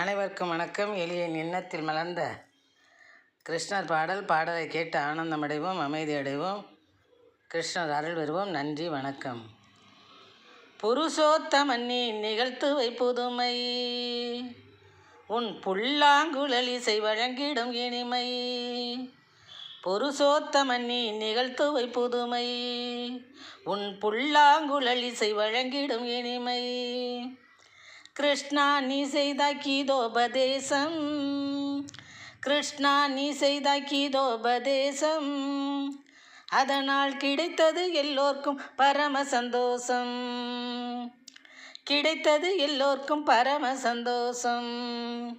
அனைவருக்கும் வணக்கம். எளியின் எண்ணத்தில் மலர்ந்த கிருஷ்ணர் பாடல் பாடலை கேட்டு ஆனந்தமடைவோம் அமைதி அடைவோம் கிருஷ்ணர் அருள் வருவோம் நன்றி வணக்கம். புருஷோத்தமன்னி நிகழ்த்துவை புதுமை. உன் புல்லாங்குழல் இசை வழங்கிடும் இனிமை. பொருசோத்தமன்னி நிகழ்த்துவை புதுமை. உன் புல்லாங்குழல் இசை வழங்கிடும் இனிமை. கிருஷ்ணா நீ செய்த கீதோபதேசம். கிருஷ்ணா நீ செய்த கீதோபதேசம். அதனால் கிடைத்தது எல்லோர்க்கும் பரம சந்தோஷம். கிடைத்தது எல்லோர்க்கும் பரம சந்தோஷம்.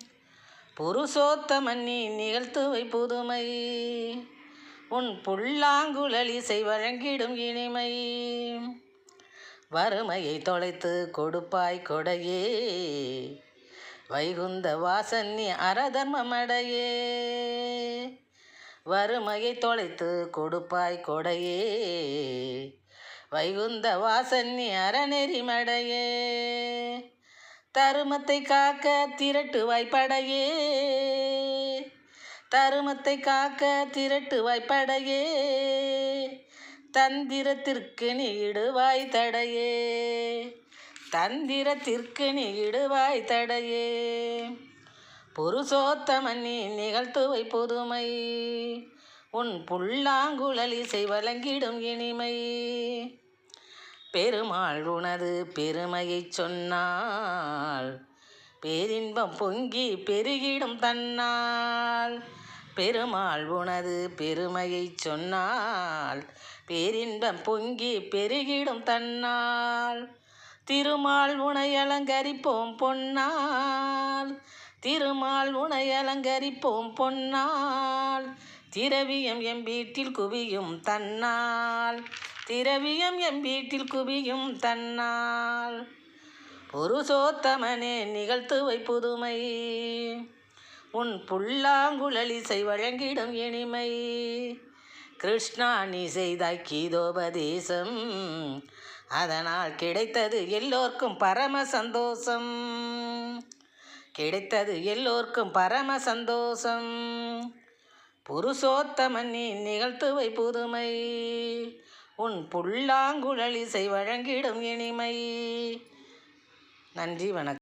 புருஷோத்தமன் நீ நிகழ்த்துவை புதுமை. உன் புல்லாங்குழல் இசை வழங்கிடும் இனிமை. வறுமையை தொலைத்து கொடுப்பாய் கொடையே. வைகுந்த வாசன்னி அறதர்மமடையே வறுமையை தொலைத்து கொடுப்பாய் கொடையே. வைகுந்த வாசன்னி அறநெறிமடையே. தருமத்தை காக்க திரட்டு வாய்ப்படையே. தருமத்தை காக்க திரட்டு வாய்ப்படையே. தந்திரத்திற்கு நீடுவாய் தடையே. தந்திரத்திற்கு நீடுவாய் தடையே. புருஷோத்தமன் நீ நிகழ்த்துவை புதுமை. உன் புல்லாங்குழல் இசை வழங்கிடும் இனிமை. பெருமாள் உனது பெருமையை சொன்னால் பேரின்பம் பொங்கி பெருகிடும் தன்னால். பெருமாள் உனது பெருமையை சொன்னால் பேரின்பம் பொங்கி பெருகிடும் தன்னால். திருமால் உனை அலங்கரிப்போம் பொன்னால். திருமால் உனை அலங்கரிப்போம் பொன்னால். திரவியம் எம் வீட்டில் குவியும் தன்னால். திரவியம் எம் வீட்டில் குவியும் தன்னால். புருஷோத்தமனே நிகழ்த்துவை புதுமை. உன் புல்லாங்குழலிசை வழங்கிடும் இனிமை. கிருஷ்ணா நீ செய்தாய் கீதோபதேசம் அதனால் கிடைத்தது எல்லோர்க்கும் பரம சந்தோஷம். கிடைத்தது எல்லோர்க்கும் பரம சந்தோஷம். புருஷோத்தமன் நீ நிகழ்த்துவை புதுமை. உன் புல்லாங்குழல் இசை வழங்கிடும் இனிமை. நன்றி வணக்கம்.